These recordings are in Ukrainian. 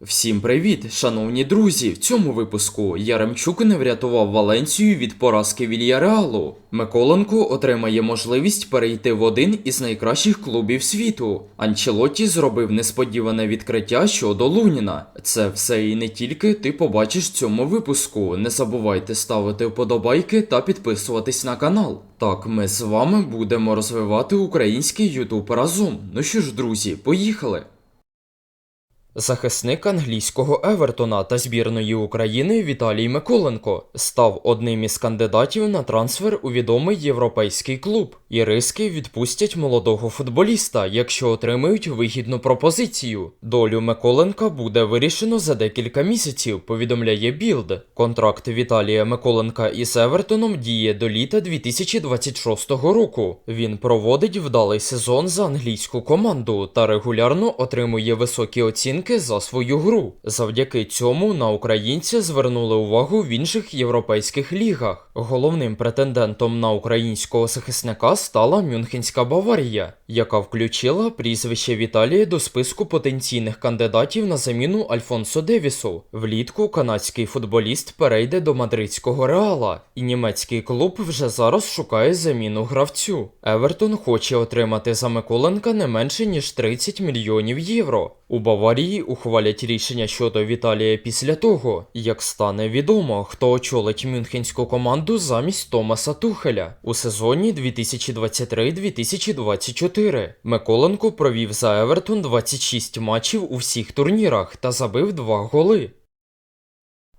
Всім привіт, шановні друзі! В цьому випуску Яремчук не врятував Валенцію від поразки Вільяреалу. Миколенко отримає можливість перейти в один із найкращих клубів світу. Анчелотті зробив несподіване відкриття щодо Луніна. Це все і не тільки ти побачиш в цьому випуску. Не забувайте ставити вподобайки та підписуватись на канал. Так, ми з вами будемо розвивати український Ютуб разом. Ну що ж, друзі, поїхали! Захисник англійського Евертона та збірної України Віталій Миколенко став одним із кандидатів на трансфер у відомий європейський клуб. Іриски відпустять молодого футболіста, якщо отримають вигідну пропозицію. Долю Миколенка буде вирішено за декілька місяців, повідомляє Білд. Контракт Віталія Миколенка із Евертоном діє до літа 2026 року. Він проводить вдалий сезон за англійську команду та регулярно отримує високі оцінки за свою гру. Завдяки цьому на українця звернули увагу в інших європейських лігах. Головним претендентом на українського захисника стала Мюнхенська Баварія, яка включила прізвище Віталія до списку потенційних кандидатів на заміну Альфонсо Девісу. Влітку канадський футболіст перейде до мадридського реала, і німецький клуб вже зараз шукає заміну гравцю. Евертон хоче отримати за Миколенка не менше ніж 30 мільйонів євро. У Баварії ухвалять рішення щодо Віталія після того, як стане відомо, хто очолить мюнхенську команду замість Томаса Тухеля у сезоні 2023-2024. Миколенко провів за Евертон 26 матчів у всіх турнірах та забив 2 голи.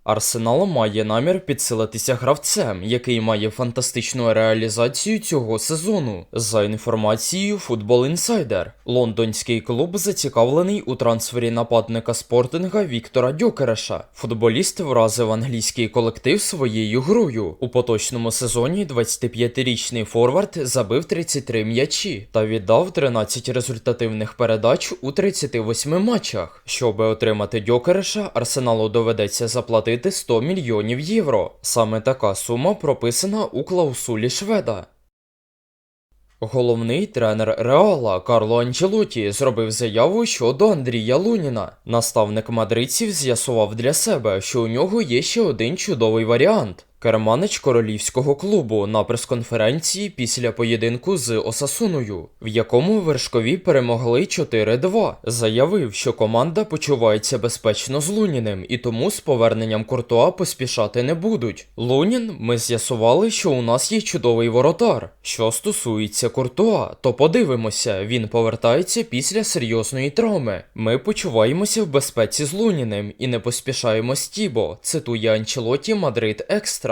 Арсенал має намір підсилитися гравцем, який має фантастичну реалізацію цього сезону. За інформацією Football Insider, лондонський клуб зацікавлений у трансфері нападника спортинга Віктора Дьокереша. Футболіст вразив англійський колектив своєю грою. У поточному сезоні 25-річний форвард забив 33 м'ячі та віддав 13 результативних передач у 38 матчах. Щоби отримати Дьокереша, Арсеналу доведеться заплатити 100 мільйонів євро. Саме така сума прописана у клаусулі шведа. Головний тренер Реала Карло Анчелоті зробив заяву щодо Андрія Луніна. Наставник мадридців з'ясував для себе, що у нього є ще один чудовий варіант. Керманич королівського клубу на прес-конференції після поєдинку з Осасуною, в якому вершкові перемогли 4-2, заявив, що команда почувається безпечно з Луніним і тому з поверненням Куртуа поспішати не будуть. Лунін, ми з'ясували, що у нас є чудовий воротар. Що стосується Куртуа, то подивимося, він повертається після серйозної травми. Ми почуваємося в безпеці з Луніним і не поспішаємо з Тібо, цитує Анчелоті Мадрид Екстра.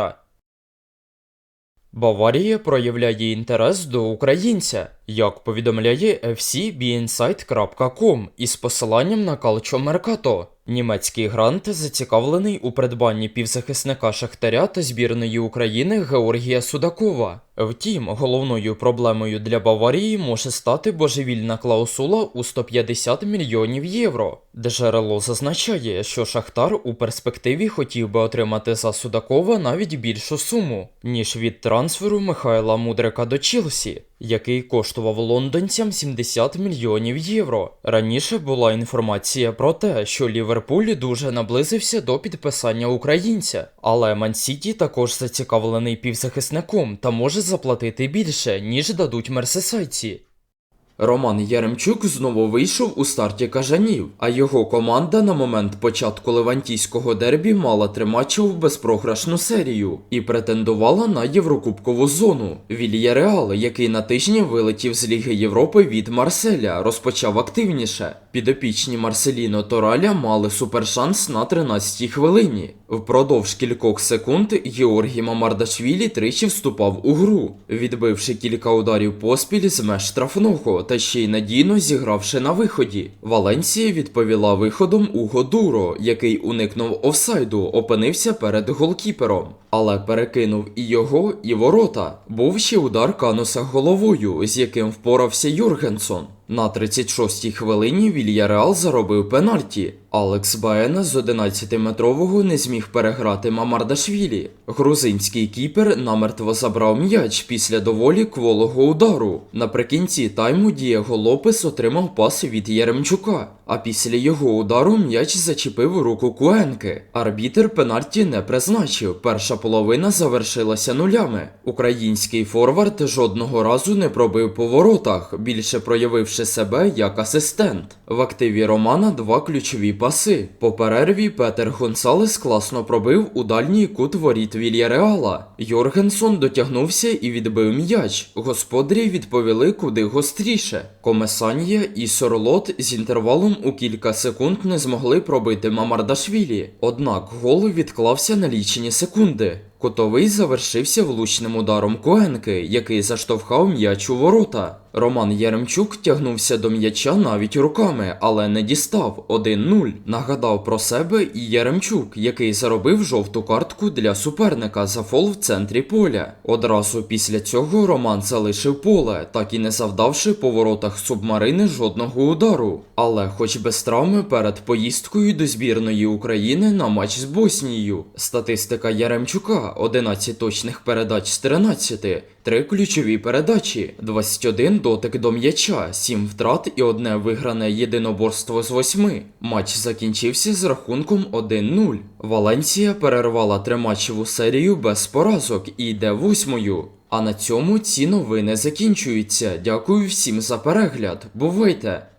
Баварія проявляє інтерес до українця, як повідомляє fcbinsight.com із посиланням на Calcio Mercato. Німецький грант зацікавлений у придбанні півзахисника Шахтаря та збірної України Георгія Судакова. Втім, головною проблемою для Баварії може стати божевільна клаусула у 150 мільйонів євро. Джерело зазначає, що Шахтар у перспективі хотів би отримати за Судакова навіть більшу суму, ніж від трансферу Михайла Мудрика до Челсі який коштував лондонцям 70 мільйонів євро. Раніше була інформація про те, що Ліверпуль дуже наблизився до підписання українця, але Мансіті також зацікавлений півзахисником та може заплатити більше, ніж дадуть мерсесайці. Роман Яремчук знову вийшов у старті кажанів, а його команда на момент початку левантійського дербі мала три матчі в безпрограшну серію і претендувала на Єврокубкову зону. Вільяреал, який на тижні вилетів з Ліги Європи від Марселя, розпочав активніше. Підопічні Марселіно Тораля мали супершанс на 13-й хвилині. Впродовж кількох секунд Георгій Мамардашвілі тричі вступав у гру, відбивши кілька ударів поспіль з меж штрафного та ще й надійно зігравши на виході. Валенсія відповіла виходом у Годуро, який уникнув офсайду, опинився перед голкіпером, але перекинув і його, і ворота. Був ще удар Кануса головою, з яким впорався Юргенсон. На 36-й хвилині Вільяреал заробив пенальті, Алекс Баена з 11-метрового не зміг переграти Мамардашвілі. Грузинський кіпер намертво забрав м'яч після доволі кволого удару. Наприкінці тайму Дієго Лопес отримав пас від Єремчука, а після його удару м'яч зачепив руку Куенки. Арбітер пенальті не призначив. Перша половина завершилася нулями. Український форвард жодного разу не пробив по воротах, більше проявивши себе як асистент. В активі Романа два ключові паси. По перерві Петер Гонсалес класно пробив у дальній кут воріт Вільяреала. Йоргенсон дотягнувся і відбив м'яч. Господарі відповіли куди гостріше. Комесанія і Сорлот з інтервалом у кілька секунд не змогли пробити Мамардашвілі. Однак гол відклався на лічені секунди. Кутовий завершився влучним ударом Коенки, який заштовхав м'яч у ворота. Роман Яремчук тягнувся до м'яча навіть руками, але не дістав 1-0. Нагадав про себе і Яремчук, який заробив жовту картку для суперника за фол в центрі поля. Одразу після цього Роман залишив поле, так і не завдавши по воротах субмарини жодного удару. Але, хоч без травми, перед поїздкою до збірної України на матч з Боснією. Статистика Яремчука 11 точних передач з 13, 3 ключові передачі, 21 дотик до м'яча, 7 втрат і одне вигране єдиноборство з 8. Матч закінчився з рахунком 1-0. Валенсія перервала триматчеву серію без поразок і йде восьмою. А на цьому ці новини закінчуються. Дякую всім за перегляд. Бувайте!